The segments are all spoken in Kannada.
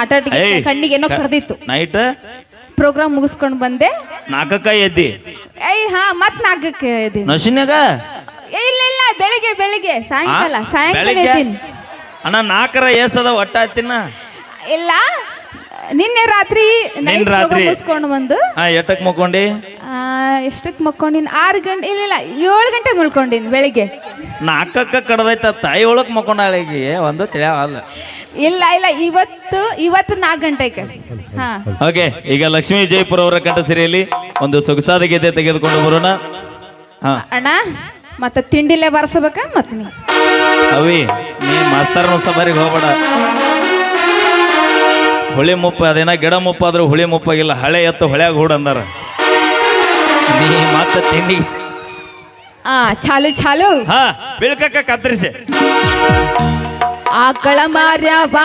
ಆಟ ಏಯ್. ಕಣ್ಣಿಗೆ ಏನೋ ಕರೆದಿತ್ತು. ನೈಟ್? ಪ್ರೋಗ್ರಾಮ್ ಮುಗಿಸ್ಕೊಂಡ್ ಬಂದೆ. ನಾಲ್ಕಕ್ಕ ಎದ್ದಿ. ಏಯ್ ಹಾ ಮತ್ ನಾಲ್ಕಕ್ಕೆ ಎದ್ದಿ. ನಶಿನ್ಯಾಗ? ಏ, ಇಲ್ಲ ಇಲ್ಲ ಬೆಳಿಗ್ಗೆ ಬೆಳಿಗ್ಗೆ. ಸಾಯಂಕಾಲ? ಸಾಯಂಕಾಲ ಬೆಳಿಗ್ಗೆ? ಅಣ್ಣ ನಾಲ್ಕರ ಏಸದ ಒಟ್ಟ ಹತ್ತಿನ ಇಲ್ಲ. ನಿನ್ನೆ ರಾತ್ರಿ ರಾತ್ರಿ? ಮುಗಿಸ್ಕೊಂಡು ಬಂದು ಹಾ ಎಟ್ಟಕ್ ಮಕ್ಕೊಂಡಿ? ಆ, ಎಷ್ಟಕ್ಕೆ ಮಕ್ಕೊಂಡಿನಿ? ಆರು ಗಂಟೆ ಇಲ್ಲ ಇಲ್ಲ ಏಳು ಗಂಟೆ ಮಲ್ಕೊಂಡಿನ್ ಬೆಳಿಗ್ಗೆ. ನಾಲ್ಕಕ್ಕ ಕಡ್ದೈತ ತಾಯಿ ಒಳಕ್ ಮಕ್ಕೊಂಡಾಳಿಗೆ ಒಂದು ತಿಳಿಯವಲ್ಲ ಇಲ್ಲ ಇಲ್ಲ ಇವತ್ತು ಇವತ್ತು ನಾಲ್ಕು ಗಂಟೆಗೆ. ಹಾ. ಓಕೆ ಈಗ ಲಕ್ಷ್ಮೀ ಜೈಪುರ ಅವರ ಕಂಠ ಸಿರಿಯಲ್ಲಿ ಒಂದು ಸೊಗಸಾದ ಗೀತೆ ತೆಗೆದುಕೊಂಡು ಬರೋಣ. ಹಾ. ಅಣ್ಣ ಮತ್ತೆ ತಿಂಡಿಲೇ ಬರ್ಸಬೇಕ ಮತ್ತೆ ನೀವು ಅವಿ ನೀ ಮಾಸ್ತರ್ನ ಸಬರಿಗೆ ಹೋಗ್ಬೇಡ. ಹುಳಿ ಮುಪ್ಪ ಅದೇನ ಗಿಡ ಮುಪ್ಪಾದ್ರೂ ಹುಳಿ ಮುಪ್ಪಾಗಿಲ್ಲ ಹಳೆ ಎತ್ತು ಹೊಳ್ಯಾಗ ಹೂಡ್ ಅಂದಾರ. ನೀ ಮತ್ತೆ ತಿಂಡಿ ಆ ಚಾಲು ಚಾಲು. ಹಾ ಬೀಳ್ಕಕ್ಕ ಕತ್ತರಿಸಿ. ಆಕಳ ಮಾರ್ಯಾವ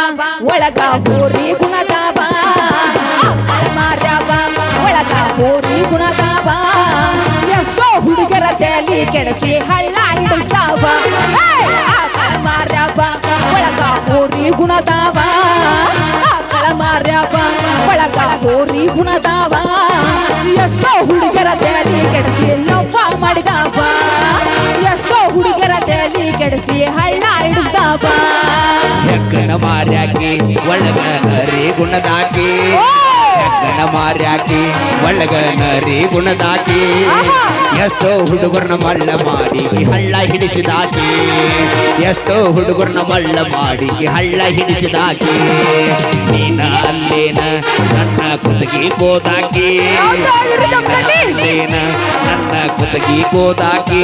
ಒಳಗ ಹೋರಿ ಗುಣದಾವ ಆಕಳ ಮಾರ್ಯಾವ ಒಳಗ ಹೋರಿ ಗುಣದಾವ ಎಷ್ಟೋ ಹುಡುಗರ ತಲೆ ಕೆಡಸಿ ಹಳ್ಳ ಹಿಡಿತಾವ. ಮಾರ್ಯಾವ ಒಳಗ ಹೋರಿ ಗುಣದಾವ. ಆಕಳ ಮಾರ್ಯಾವ ಒಳಗ ಹೋರಿ ಗುಣದಾವ. ಎಷ್ಟೋ ಹುಡುಗರ ತಲೆ ಕೆಡಸಿ ಲವ್ವ ಮಾಡಿದಾವ. ಎಷ್ಟೋ ಹುಡುಗರ ತಲೆ ಕೆಡಸಿ ಹಳ್ಳ ಹಿಡಿದಾವ. ಹೆಕ್ಕನ ಮಾರ್ಯಾಕಿ ಒಳಗ ಹರಿ ಗುಣದಾಕಿ. ಹೆಕ್ಕನ ಮಾರ್ಯಾಕಿ ಒಳ್ಳಗನರಿ ನರಿ ಗುಣದಾಕಿ ಎಷ್ಟೋ ಹುಡುಗರನ್ನ ಮಳ್ಳ ಮಾಡಿ ಹಳ್ಳ ಹಿಡಿಸಿದಾಕಿ. ಎಷ್ಟೋ ಹುಡುಗರನ್ನ ಮಳ್ಳ ಮಾಡಿ ಹಳ್ಳ ಹಿಡಿಸಿದಾಕಿ. ನೀನ ಅಲ್ಲೇನ ನನ್ನ ಕುತಗಿ ಗೋದಾಕಿ ಅಲ್ಲೇನ ನನ್ನ ಕುತಗಿ ಗೋದಾಕಿ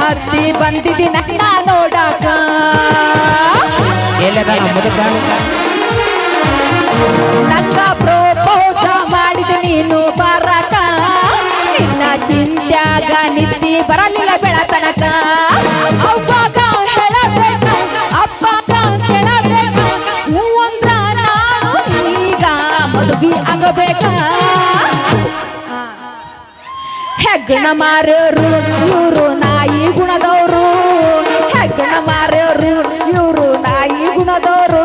ಹತ್ತಿ ಬಂದಿದ್ದಿ ನಕ್ಕ ನೋಡಾಕ. ನಕ್ಕ ಪ್ರೋಪೋಸ ಮಾಡಿದ ನೀನು ಬರಕ. ನಿನ್ನ ಚಿಂತ್ಯಾಗ ನಿದ್ದಿ ಬರಲಿಲ್ಲ ಬೆಳತನಕ. ಅವ್ವಾಗ ಹೇಳಬೇಕು ಅಪ್ಪಾಗ ಹೇಳಬೇಕು. ಹೂ ಅಂದ್ರ ನಾನು ಈಗ ಮದುವೆ ಆಗಬೇಕ. ಹೆಗ್ಗಣ ಮಾರೋರು ಇವರು ನಾಯಿ ಗುಣದವರು. ಹೆಗ್ಗಣ ಮಾರೋರು ಇವರು ನಾಯಿ ಗುಣದವರು.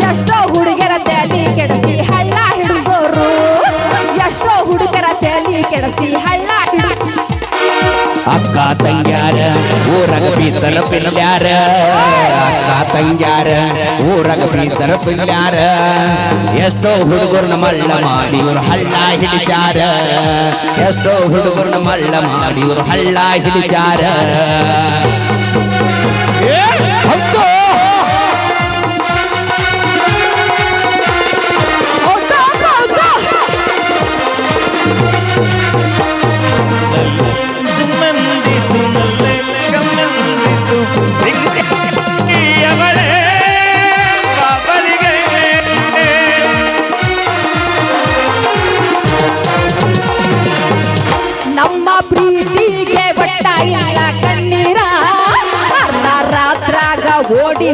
ಎಷ್ಟೋ ಹುಡುಗರ ತಲೆ ಕೆಡತಿ, ಹಳ್ಳ ಹಿಡಿದೋರು. ಎಷ್ಟೋ ಹುಡುಗರ ತಲೆ ಕೆಡಸಿ ಬೀಸರ ಪಿಲ್ಯಾರ ಅಕ್ಕ ತಂಗ್ಯಾರ ಊರಗ ಬೀಸರ ಪಿಲ್ಯಾರ ಎಷ್ಟೋ ಹುಡುಗರನ್ನ ಮಳ್ಳ ಮಾಡಿ ಇವರು ಹಳ್ಳ ಹಿಡಿಸ್ಯಾರ. ಎಷ್ಟೋ ಹುಡುಗರನ್ನ ಮಳ್ಳ ಮಾಡಿ ಇವರು ಹಳ್ಳ ಹಿಡಿಸ್ಯಾರ.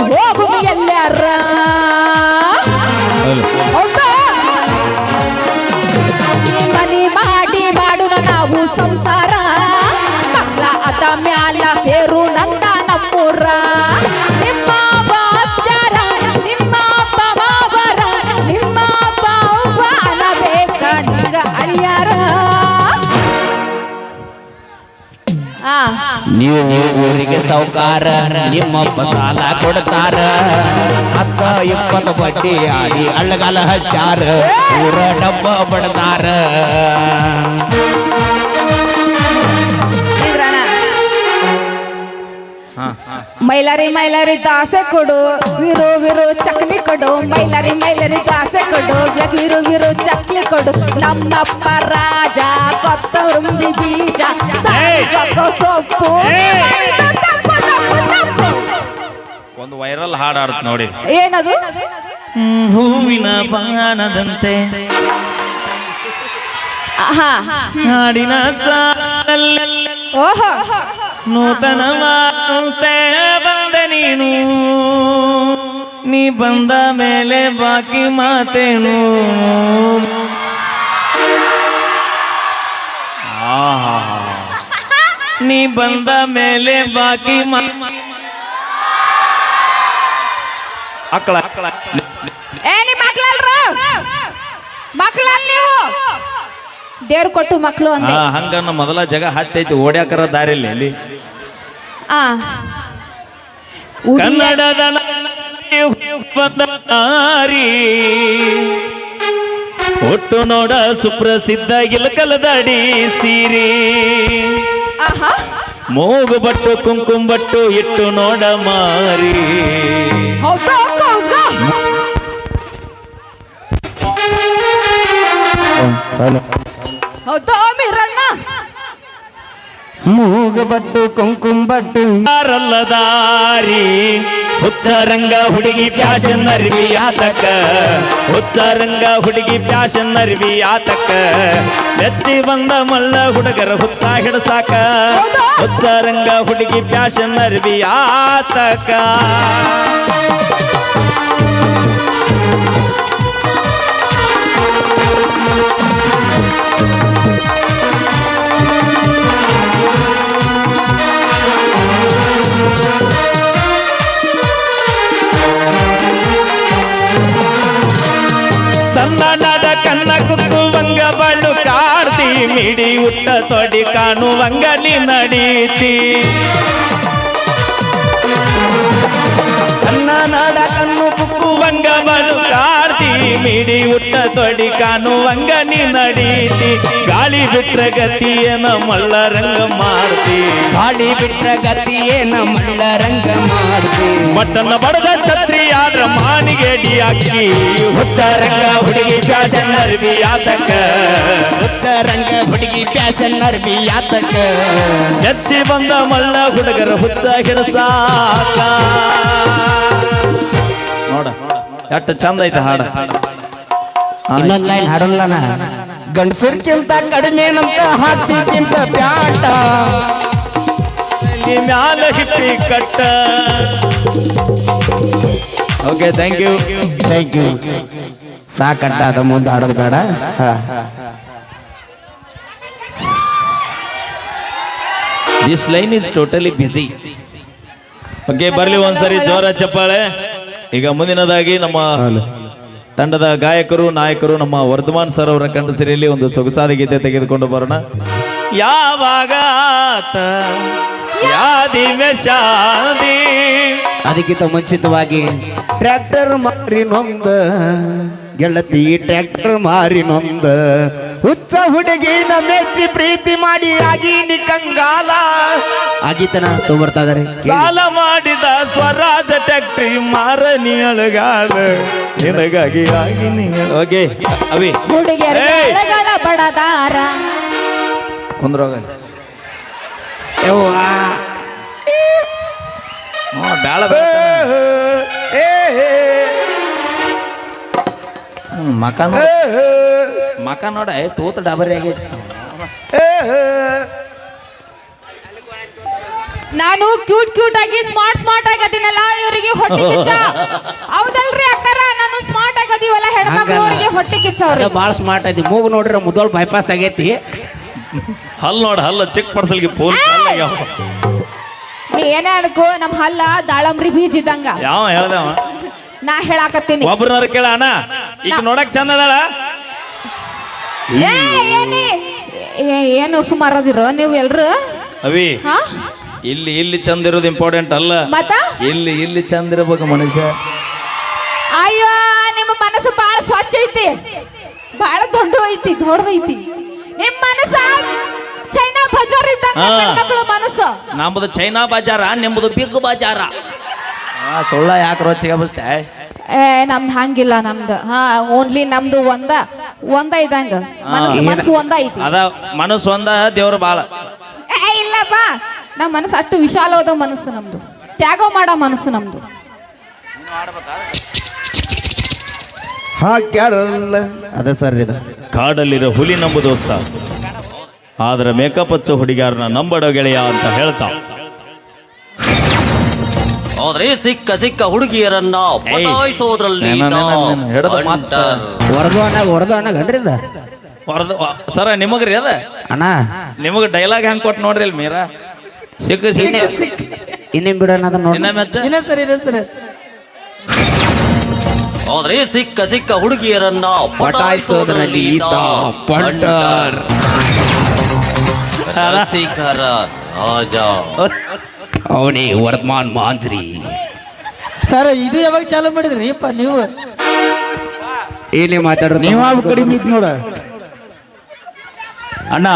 ಹೋಗು ಎಲ್ಲಾರ ಮನಿ ಮಾಡಿ ಮಾಡುವ ನಾವು ಸಂಸಾರ. ಮಕ್ಕಳ ಅದ ಮ್ಯಾಲ ಸೇರು ನಂದ ನಮ್ಮೂರ. ನಿಮ್ಮ ನಿಮ್ಮ ಆ. ನೀವು ಊರಿಗೆ ಸೌಕಾರ ನಿಮ್ಮಪ್ಪ ಸಾಲ ಕೊಡ್ತಾರ. ಹತ್ತ ಇಪ್ಪತ್ತು ಬಟ್ಟಿ ಆಡಿ ಅಳ್ಳಗಾಲ ಹಚ್ಚಾರ. ಊರ ಡಬ್ಬ ಬಡದಾರ. ಮೈಲಾರಿ ಮೈಲಾರಿ ದಾಸೆ ಕೊಡು. ವಿರು ವಿರು ಚಕ್ಲಿ ಕೊಡು. ಮೈಲಾರಿ ಮೈಲಾರಿ ದಾಸೆ ಕೊಡು. ವಿರು ವಿರು ಚಕ್ಲಿ ಕೊಡು. ನಮ್ಮಪ್ಪ ರಾಜ ಕೊತ್ತಂಬರಿ ಬೀಜ. ಸೊಪ್ಪು. ಒಂದು ವೈರಲ್ ಹಾಡು ಆಡ್ತ ನೋಡಿ. ಏನದು? ಹೂವಿನ ಬಾಣದಂತೆ. ಆಹಾ. ಹಾಡಿನ ಸಾಲಲ್ಲ. ಓಹೋ. ನೂತನವಾದಂತೆ ಬಂದ ನೀನು. ನೀ ಬಂದ ಮೇಲೆ ಬಾಕಿ ಮಾತೇನು. ನೀ ಬಂದ ಮೇಲೆ ಬಾಕಿ ಮಕ್ಕಳ ಅಕ್ಕಳ. ಮಕ್ಕಳಲ್ಲಿ ನೀವು? ದೇವ್ರು ಕೊಟ್ಟು ಮಕ್ಕಳು ಅಂದೆ. ಹಾ ಹಂಗನ್ನ ಮೊದಲ ಜಗ ಹತ್ತೈತಿ ಓಡ್ಯಾಕರ ದಾರಿಲಿ ಇಲ್ಲಿ. ಆ. ಉಡಿ- ಕನ್ನಡದ ನಾರಿ ಒಟ್ಟು ನೋಡ ಸುಪ್ರಸಿದ್ಧ ಇಲಕಲದಡಿ ಸೀರಿ. ಆಹಾ. ಮೂಗು ಬಟ್ಟು ಕುಂಕುಮ ಬಟ್ಟು ಇಟ್ಟು ನೋಡ ಮಾರಿ. ಹೌದಾ? ಮೀರಣ್ಣ ಮೂಗಬಟ್ಟು ಕುಂಕುಂಬಟ್ಟು ಯಾರಲ್ಲ ದಾರಿ? ಉತ್ತರಂಗ ಹುಡುಗಿ ಪ್ಯಾಶನ್ ಅರಿವಿ ಆತಕ. ಉತ್ತರಂಗ ಹುಡುಗಿ ಪ್ಯಾಶನ್ ಅರಿವಿ ಆತಕ. ಬೆಚ್ಚಿ ಬಂದ ಮಲ್ಲ ಹುಡುಗರ ಹುತ್ತ ಹಿಡಸಾಕ. ಉತ್ತರಂಗ ಹುಡುಗಿ ಪ್ಯಾಶನ್ ಅರಿವಿ ಆತಕ. ಕಾರ್ತಿ ಮಿಡಿ ಉಟ್ಟ ತೊಡಿ ಕಾಣುವಂಗಲಿ ನಡೀತಿ. ಮಿಡಿ ಉಟ್ಟ ತೊಡಿ ಕಾಣುವಂಗ ನೀ ನಡೀತಿ. ಗಾಳಿ ಬಿಟ್ರ ಗತಿಯೇನ ಮಳ್ಳ ರಂಗ ಮಾಡ್ತಿ ಗಾಳಿ ಬಿಟ್ರ ಗತಿಯೇನ ಮಳ್ಳ ರಂಗ ಮಾಡ್ತಿ ಮಟ್ಟನ ಬಡದ ಛತ್ರಿ ಆದ್ರ ಮಾನಿಗೆ ಅಡಿ ಅಕ್ಕಿ ರಂಗ ಹುಡುಗಿ ಫ್ಯಾಷನ್ ಅರ್ಬಿ ಆತಕ. ರಂಗ ಹುಡುಗಿ ಫ್ಯಾಷನ್ ಅರ್ಬಿ ಯಾತಕ ಹೆಚ್ಚಿ ಬಂದ ಮಳ್ಳ ಹುಡುಗರ ಹುತ್ತ ಕೆಲಸ ಎಷ್ಟು ಚಂದ ಐತೆ ಹಾಡ. ಇನ್ನೊಂದ್ ಲೈನ್ ಹಾಡಲ್ಲನ ಗಂಡಸರ್ಕಿಂತ ಕಡಿಮೆ ನಂತ ಹಾಕ್ತಿಕ್ಕಿಂತ ಪ್ಯಾಟ ಈ ಮ್ಯಾಲ ಹಿಟ್ಟಿ ಕಟ್ಟ. Okay thank you thank you ಸಾಕಟ್ಟ ಅದ ಮುಂದೆ ಹಾಡೋದು ಬೇಡ. ಹಾ. This line is totally busy okay ಬರ್ಲಿ ಒಂದ್ಸರಿ ಜೋರ ಚಪ್ಪಾಳೆ. ಈಗ ಮುಂದಿನದಾಗಿ ನಮ್ಮ ತಂಡದ ಗಾಯಕರು ನಾಯಕರು ನಮ್ಮ ವರ್ಧಮಾನ್ ಸರ್ ಅವರ ಕಂಠಸಿರಿಯಲ್ಲಿ ಒಂದು ಸೊಗಸಾದ ಗೀತೆ ತೆಗೆದುಕೊಂಡು ಬರೋಣ. ಯಾವಾಗ ಅದಕ್ಕಿಂತ ಮುಂಚಿತವಾಗಿ ಟ್ರ್ಯಾಕ್ಟರ್ ಮಾರಿ ನೊಂದ. ಗೆಳತಿ ಟ್ರ್ಯಾಕ್ಟರ್ ಮಾರಿ ನೊಂದ. ಹುಚ್ಚ ಹುಡುಗಿನ ಮೆಚ್ಚಿ ಪ್ರೀತಿ ಮಾಡಿ ಆಗೀನಿ ಕಂಗಾಲ. ಆಗೀತನ ಬರ್ತಾ ಇದಾರೆ. ಸಾಲ ಮಾಡಿದ ಸ್ವರಾಜ ಟ್ಯಾಕ್ಟ್ರಿ ಮಾರನಿ ಅಳಗಾಲ. ನಿನಗಾಗಿ ಆಗಿ ಓಕೆ ಅವಿ. ಹುಡುಗಿಯರ ಏಯ್! ಬಡದಾರ. ಕುಂದ್ರೋಗ. ಬ್ಯಾಳ ಮಕ ನೋಡ ಮಕ ನೋಡ ತೂತ ಡಬರಿ ಆಗೈತಿ. ನಾನು ಕ್ಯೂಟ್ ಕ್ಯೂಟ್ ಆಗಿ ಸ್ಮಾರ್ಟ್ ಸ್ಮಾರ್ಟ್ ಆಗದಿನಲ್ಲ ಇವರಿಗೆ ಹೊಟ್ಟೆ ಕಿಚ್ಚ. ಹೌದಲ್ರಿ ಅಕ್ಕರ? ನಾನು ಸ್ಮಾರ್ಟ್ ಆಗದಿವಲ್ಲ ಹೆಣ್ಮಕ್ಳು ಅವರಿಗೆ ಹೊಟ್ಟೆ ಕಿಚ್ಚವ್ರಿ. ಬಾಳ ಸ್ಮಾರ್ಟ್ ಐತಿ ಮೂಗು ನೋಡ್ರಿ ಮುದೋಳ್ ಬೈಪಾಸ್ ಆಗೈತಿ. ಹಲ್ ನೋಡ ಹಲ್ಲ ಚಿಕ್ಕ ಮಾಡ್ಸಲಿಕ್ಕೆ ಫೋನ್ ನೀ ಏನೇ ಅನ್ಕೋ ನಮ್ಮ ಹಲ್ಲ ದಾಳಂಬ್ರಿ ಬೀಜ ಇದ್ದಂಗ. ಯಾವ ಹೇಳ್ದವ ನಾ ಹೇಳಾಕತ್ತೀನಿ. ಒಬ್ರನಾರ ಕೇಳ ಅಣ್ಣ. ಈಗ ನೋಡಕ್ ಚಂದ ಅದಳ? ಏ, ಏನಿ? ಏ- ಏನು ಸುಮಾರದಿರೋ ನೀವು ಎಲ್ರು? ಅವಿ ಹಾ? ಇಲ್ಲಿ ಇಲ್ಲಿ ಚಂದ ಇರೋದು ಇಂಪಾರ್ಟೆಂಟ್ ಅಲ್ಲ. ಮತ್ತ? ಇಲ್ಲಿ ಇಲ್ಲಿ ಚಂದ ಇರಬೇಕು ಮನುಷ್ಯ. ಅಯ್ಯೋ ನಿಮ್ಮ ಮನಸ್ಸು ಬಹಳ ಸ್ವಚ್ಛ ಐತಿ. ಬಹಳ ದೊಡ್ಡ ಐತಿ ದೊಡ್ಡ ಐತಿ. ನಿಮ್ಮ ಮನಸ್ಸು ಚೈನಾ ಬಜಾರ್ ಇದ್ದಂಗ ಹಾ. ಮನಸ್ಸು. ನಮ್ಮದು ಚೈನಾ ಬಜಾರ ನಿಮ್ಮದು ಬಿಗ್ ಬಾಜಾರ. ಆ ಸುಳ್ಳ ಯಾಕೆ ರೊಚ್ಚಿಗೆ ಬಸ್ತೆ ಏ ನಮ್ದು ಹಂಗಿಲ್ಲ ನಮ್ದು. ಹಾ ಓನ್ಲಿ ನಮ್ದು ಒಂದ ಒಂದ ಇದಂಗ ಮನಸ್ಸು ಮನಸ್ಸು ಒಂದ ಐತಿ. ಅದ ಮನಸ್ಸು ಒಂದ ದೇವ್ರ ಬಾಳ. ಏ ಇಲ್ಲ ಬಾ. ನಮ್ಮ ಮನಸ್ಸು ಅಷ್ಟು ವಿಶಾಲವಾದ ಮನಸ್ಸು ನಮ್ದು. ತ್ಯಾಗ ಮಾಡೋ ಮನಸ್ಸು ನಮ್ದು. ಹಾಕ್ಯಾರಲ್ಲ. ಅದ ಸರ್ ಇದು. ಕಾಡಲ್ಲಿರೋ ಹುಲಿ ನಂಬು ದೋಸ್ತ. ಆದ್ರೆ ಮೇಕಪ್ ಹಚ್ಚೋ ಹುಡುಗಿಯಾರನ್ನ ನಂಬಡೋ ಗೆಳೆಯ ಅಂತ ಹೇಳ್ತಾ. ಆದ್ರೆ ಸಿಕ್ಕ ಸಿಕ್ಕ ಹುಡುಗಿಯರನ್ನ ಪಟಾಯಿಸೋದ್ರಲ್ಲಿ. ವರದು ಅಣ್ಣಾಗ ವರದು ಅಣ್ಣಾಗ ಹೊರದು ಸರ ನಿಮಗ್ರಿ ಅದ? ಅಣ್ಣ. ನಿಮಗ್ ಡೈಲಾಗ್ ಹೆಂಗ್ ಕೊಟ್ಟು ನೋಡ್ರಿ ಇಲ್ಲಿ ಮೀರಾ? ಸಿಕ್ಕ ಸಿಕ್ಕ. ಇನ್ನೇನ್ ಬಿಡೋಣ ಅದ ನೋಡಿ ಇನ್ನ ಮೆಚ್ಚ? ಆದ್ರೆ ಸಿಕ್ಕ ಸಿಕ್ಕ ಹುಡುಗಿಯರನ್ನ ಪಟಾಯಿಸೋದ್ರಲ್ಲಿ ಈತ ರಸಿಕರ ರಾಜ. ಅವನೇ ವರ್ಧಮಾನ್ ಮಾಂಜ್ರಿ. ಸರ್ ಇದು ಯಾವಾಗ ಚಾಲು ಮಾಡಿದ್ರಿ? ಅಪ್ಪ ನೀವು. ಏನೇ ಮಾತಾಡ್ರಿ ನೀವು ಕಡಿಮೆ ನೋಡ. ಅಣ್ಣ.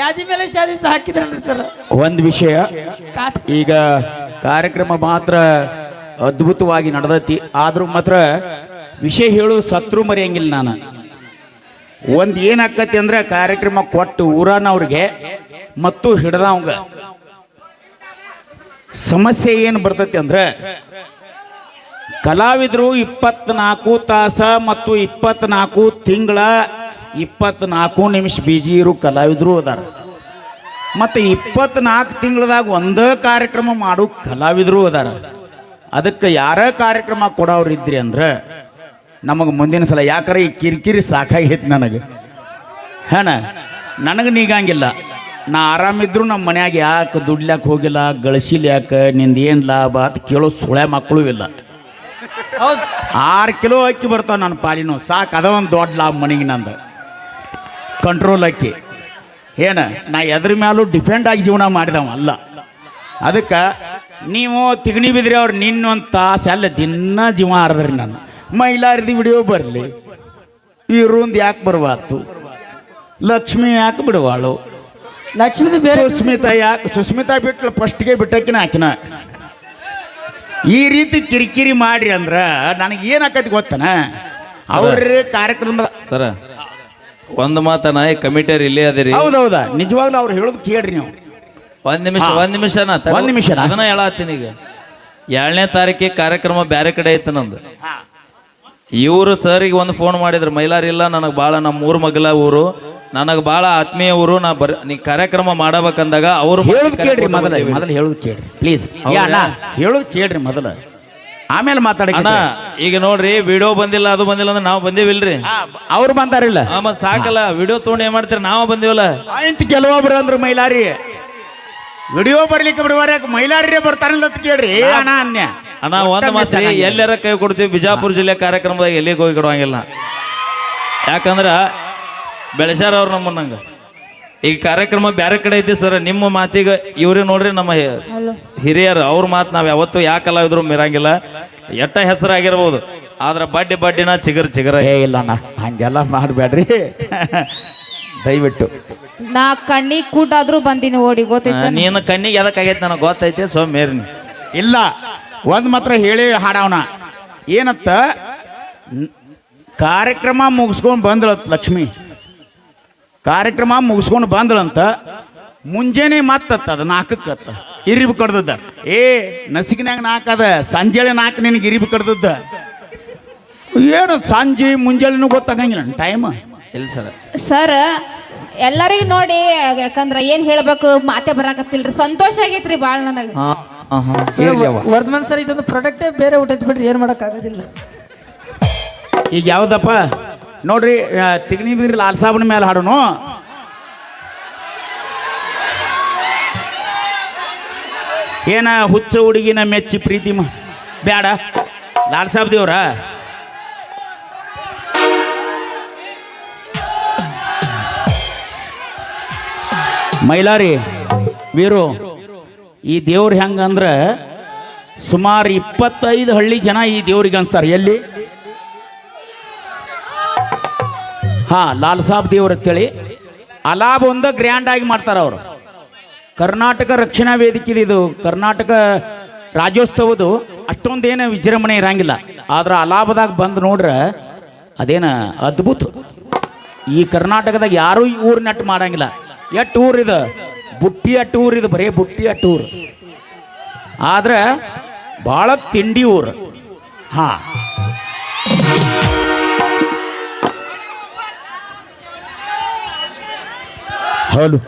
ಯಾದಿ ಮೇಲೆ ಶಾದಿ ಹಾಕಿದ್ರಲ್ರಿ ಸರ್? ಒಂದು ವಿಷಯ. ಈಗ ಕಾರ್ಯಕ್ರಮ ಮಾತ್ರ ಅದ್ಭುತವಾಗಿ ನಡೆದತಿ. ಆದ್ರೂ ಮಾತ್ರ ವಿಷಯ ಹೇಳು ಸತ್ರು ಮರೆಯಂಗಿಲ್ಲ ನಾನು. ಒಂದ್ ಏನಾಕತಿ ಅಂದ್ರೆ ಕಾರ್ಯಕ್ರಮ ಕೊಟ್ಟು ಊರನವ್ರಿಗೆ ಮತ್ತು ಹಿಡ್ದವಂಗ ಸಮಸ್ಯೆ ಏನು ಬರ್ತೈತಿ ಅಂದ್ರೆ, ಕಲಾವಿದರು ಇಪ್ಪತ್ನಾಲ್ಕು ತಾಸ ಮತ್ತು ಇಪ್ಪತ್ನಾಲ್ಕು ತಿಂಗಳ ಇಪ್ಪತ್ನಾಲ್ಕು ನಿಮಿಷ ಬಿಜಿ ಇರು ಕಲಾವಿದರು ಅದಾರ. ಮತ್ತು ಇಪ್ಪತ್ನಾಲ್ಕು ತಿಂಗಳದಾಗ ಒಂದೇ ಕಾರ್ಯಕ್ರಮ ಮಾಡೋ ಕಲಾವಿದರು ಅದಾರ. ಅದಕ್ಕೆ ಯಾರ ಕಾರ್ಯಕ್ರಮ ಕೊಡೋರು ಇದ್ರಿ ಅಂದ್ರೆ, ನಮಗೆ ಮುಂದಿನ ಸಲ ಯಾಕಾರ ಈ ಕಿರಿಕಿರಿ ಸಾಕಾಗೈತಿ ನನಗೆ. ಹೇಣ, ನನಗೆ ನೀಗಂಗಿಲ್ಲ. ನಾ ಆರಾಮಿದ್ರು ನಮ್ಮ ಮನ್ಯಾಗ ಯಾಕೆ ದುಡ್ಲ್ಯಾಕೆ ಹೋಗಿಲ್ಲ ಗಳಿಸಿಲ್ ಯಾಕೆ ನಿಂದು ಏನು ಲಾಭ ಅಂತ ಕೇಳೋ ಸುಳೆ ಮಕ್ಕಳು ಇಲ್ಲ. ಹೌದು. ಆರು ಕಿಲೋ ಅಕ್ಕಿ ಬರ್ತಾವ ನನ್ನ ಪಾಲಿನೂ ಸಾಕು ಅದ ಒಂದು ದೊಡ್ಡ ಲಾಭ ಮನೆಗೆ ನಂದು. ಕಂಟ್ರೋಲ್ ಅಕ್ಕಿ. ಏನು ನಾ ಎದ್ರ ಮ್ಯಾಲೂ ಡಿಪೆಂಡ್ ಆಗಿ ಜೀವನ ಮಾಡಿದವ ಅಲ್ಲ. ಅದಕ್ಕೆ ನೀವು ತಿಗಣಿ ಬಿದ್ರಿ ಅವ್ರು ನಿನ್ನೊಂದು ತಾಸು ಅಲ್ಲ ದಿನ ಜೀವ ಆರದ್ರಿ ನಾನು. ಮೈಲಾರದಿ ವಿಡಿಯೋ ಬರಲಿ. ಇವ್ರೊಂದು ಯಾಕೆ ಬರಬಾರ್ದು ಲಕ್ಷ್ಮಿ ಯಾಕೆ ಬಿಡುವಾಳು? ಲಕ್ಷ್ಮೀದು ಬೇರೆ ಸುಸ್ಮಿತಾ ಯಾಕೆ ಸುಸ್ಮಿತಾ ಬಿಟ್ಲು ಫಸ್ಟ್ಗೆ ಬಿಟ್ಟಕಿನ ಹಾಕಿನ ಈ ರೀತಿ ಕಿರಿಕಿರಿ ಮಾಡ್ರಿ ಅಂದ್ರೆ ನನಗೆ ಏನಾಕೈತಿ ಗೊತ್ತನ? ಅವ್ರೇ ಕಾರ್ಯಕ್ರಮ ಸರ ಒಂದು ಮಾತನ ಕಮಿಟರ್ ಕಮಿಟಿಯರ್ ಇಲ್ಲೇ ಅದಿರಿ. ಹೌದೌದ. ನಿಜವಾಗ್ಲೂ ಅವ್ರು ಹೇಳೋದು ಕೇಳ್ರಿ ನೀವು. ಒಂದ್ ನಿಮಿಷ. ಒಂದ್ ನಿಮಿಷನ ಒಂದ್ ನಿಮಿಷ ಅದನ್ನ ಹೇಳತ್ತೀನಿ ಈಗ. ಏಳನೇ ತಾರೀಕಿಗೆ ಕಾರ್ಯಕ್ರಮ ಬ್ಯಾರೆ ಕಡೆ ಐತೆ ನಂದು. ಇವರು ಸರಿಗೆ ಒಂದು ಫೋನ್ ಮಾಡಿದ್ರು ಮೈಲಾರಿಲ್ಲ ನನಗೆ ಭಾಳ ನಮ್ಮ ಊರು ಮಗಲ ಊರು. ನನಗೆ ಭಾಳ ಆತ್ಮೀಯವರು ನಾ ಬರ್ ನೀ ಕಾರ್ಯಕ್ರಮ ಮಾಡಬೇಕಂದಾಗ ಅವರು ಹೇಳೋದು ಕೇಳ್ರಿ ಮೊದಲ ಮೊದಲು ಹೇಳೋದು ಕೇಳ್ರಿ. ಪ್ಲೀಸ್ ಅಣ್ಣ ಹೇಳೋದು ಕೇಳ್ರಿ ಮೊದಲು. ಆಮೇಲೆ ಮಾತಾಡಕ್ಕೆ ಅಣ್ಣ ಈಗ ನೋಡ್ರಿ ವಿಡಿಯೋ ಬಂದಿಲ್ಲ ಅದು ಬಂದಿಲ್ಲ ಅಂದ್ರೆ ನಾವು ಬಂದೇವಿಲ್ರಿ? ಅವ್ರು ಬಂದಾರಿಲ್ಲ. ಆಮ ಮತ್ತ್ ಸಾಕಲ್ಲ ವಿಡಿಯೋ ತೊಗೊಂಡು ಏನ್ ಮಾಡ್ತೀರಿ ನಾವು ಬಂದಿವಲ್ಲ? ಆಯ್ತು ಕೆಲವೊಬ್ರು ಅಂದ್ರು ಮೈಲಾರಿ. ವಿಡಿಯೋ ಬರ್ಲಿಕ್ಕೆ ಬಿಡುವಾರ ಮೈಲಾರಿರೇ ಬರ್ತಾರಲ್ಲ ಅಂತ ಕೇಳ್ರಿ. ಅಣ್ಣ ಅನ್ಯ ಅಣ್ಣ ಒಂದ್ ಎಲ್ಲಾರ ಕೈ ಕೊಡ್ತೀವಿ ಬಿಜಾಪುರ ಜಿಲ್ಲೆ ಕಾರ್ಯಕ್ರಮದಾಗ ಎಲ್ಲಿಗೆ ಹೋಗಿ ಕೊಡುವಂಗಿಲ್ಲ ಯಾಕಂದ್ರ ಬೆಳೆಸ್ಯಾರ ಅವ್ರು ನಮ್ಮನ್ನಂಗ ಈಗ ಕಾರ್ಯಕ್ರಮ ಬೇರೆ ಕಡೆ ಐತಿ ಸರ್ ನಿಮ್ಮ ಮಾತಿಗೆ ಇವ್ರೇ ನೋಡ್ರಿ ನಮ್ಮ ಹಿರಿಯರು ಅವ್ರ ಮಾತು ನಾವು ಯಾವತ್ತೂ ಯಾವ ಕಲಾವಿದ್ರು ಮಿರಂಗಿಲ್ಲ. ಎಟ್ಟ ಹೆಸರಾಗಿರ್ಬೋದು. ಆದ್ರೆ ಬಡ್ಡಿ ಬಡ್ಡಿನ ಚಿಗರ್ ಚಿಗರ ಏ ಇಲ್ಲ ಅಣ್ಣ ಹಂಗೆಲ್ಲ ಮಾಡಬೇಡ್ರಿ. ದಯವಿಟ್ಟು. ನಾ ಕಣ್ಣಿಗೆ ಕೂಟಾದ್ರೂ ಬಂದಿನಿ ಓಡಿ ಗೊತ್ತೈತ ನೀನು ಕಣ್ಣಿಗೆ ಎದಕ್ಕಾಗೈತೆ ನನಗೆ ಗೊತ್ತೈತೆ ಸೊ ಮೇರ್ನಿ ಇಲ್ಲ ಒಂದು ಮಾತ್ರ ಹೇಳಿ ಹಾಡವನ. ಏನತ್ತ? ನ್- ಕಾರ್ಯಕ್ರಮ ಮುಗಿಸ್ಕೊಂಡು ಬಂದಳಂತ ಲಕ್ಷ್ಮಿ. ಕಾರ್ಯಕ್ರಮ ಮುಗಿಸ್ಕೊಂಡು ಬಂದಳಂತ ಮುಂಜಾನೆ ಮತ್ತತ್ತ ಅದು ನಾಲ್ಕಕ್ಕತ್ತ ಇರಿಬು ಕಡ್ದದ್ದ. ಏ ನಸಿಕಿನಾಗ ನಾಲ್ಕದ ಸಂಜೆಳೆ ನಾಲ್ಕು ನಿನಗೆ ಇರಿಬು ಕಡ್ದದ್ದ. ಏನು ಸಂಜೆ ಮುಂಜಾನೆನೂ ಗೊತ್ತಾಗಂಗಿಲ್ಲ. ಟೈಮ್. ಇಲ್ಲ ಸರ್? ಸರ್ ಎಲ್ಲರಿಗೂ ನೋಡಿ ಯಾಕಂದ್ರ ಏನ್ ಹೇಳ್ಬೇಕು ಮಾತೆ ಬರಾಕತ್ತಿಲ್ರಿ. ಸಂತೋಷ ಆಗೈತ್ರಿ ಬಾಳ್ ನನಗ. ವರ್ಧಮಾನ್ ಸರ್ ಇದೊಂದು ಪ್ರಾಡಕ್ಟೇ ಬೇರೆ ಊಟೈತಿ ಬಿಡ್ರಿ ಏನ್ ಮಾಡಕ್ ಆಗೋದಿಲ್ಲ ಈಗ ಯಾವ್ದಪ್ಪ? ನೋಡ್ರಿ ತಿಗ್ನಿ ಬಿದ್ರಿ ಲಾಲ್ ಸಾಬನ ಮೇಲೆ ಹಾಡೋನು? ಏನ ಹುಚ್ಚ ಹುಡುಗಿನ ಮೆಚ್ಚಿ ಪ್ರೀತಿ ಮ ಬ್ಯಾಡ. ಲಾಲ್ ಸಾಬ್ ದೇವ್ರ? ಮೈಲಾರಿ, ವೀರು, ಈ ದೇವ್ರು ಹೆಂಗಂದ್ರ ಸುಮಾರು ಇಪ್ಪತ್ತೈದು ಹಳ್ಳಿ ಜನ ಈ ದೇವ್ರಿಗೆ ಅನ್ಸ್ತಾರೆ. ಎಲ್ಲಿ? ಹಾ, ಲಾಲ್ ಸಾಬ್ ದೇವ್ರ ಅಂತೇಳಿ ಅಲಾಬ್ ಒಂದ ಗ್ರ್ಯಾಂಡ್ ಆಗಿ ಮಾಡ್ತಾರ ಅವರು. ಕರ್ನಾಟಕ ರಕ್ಷಣಾ ವೇದಿಕೆ ಇದು, ಕರ್ನಾಟಕ ರಾಜ್ಯೋತ್ಸವದು ಅಷ್ಟೊಂದೇನು ವಿಜೃಂಭಣೆ ಇರಂಗಿಲ್ಲ. ಆದ್ರೆ ಅಲಾಭದಾಗ ಬಂದು ನೋಡ್ರೆ ಅದೇನ ಅದ್ಭುತ. ಈ ಕರ್ನಾಟಕದಾಗ ಯಾರೂ ಈ ಊರ್ ನಟ್ ಮಾಡಂಗಿಲ್ಲ. ಎಷ್ಟು ಊರ್ ಇದು? ಬುಟ್ಟಿ ಅಟ್ಟು ಇದು? ಬರೀ ಬುಟ್ಟಿ ಅಟ್ಟು ಊರು? ಆದ್ರೆ ಭಾಳ ತಿಂಡಿ ಊರು. ಹಾ ಹೌದು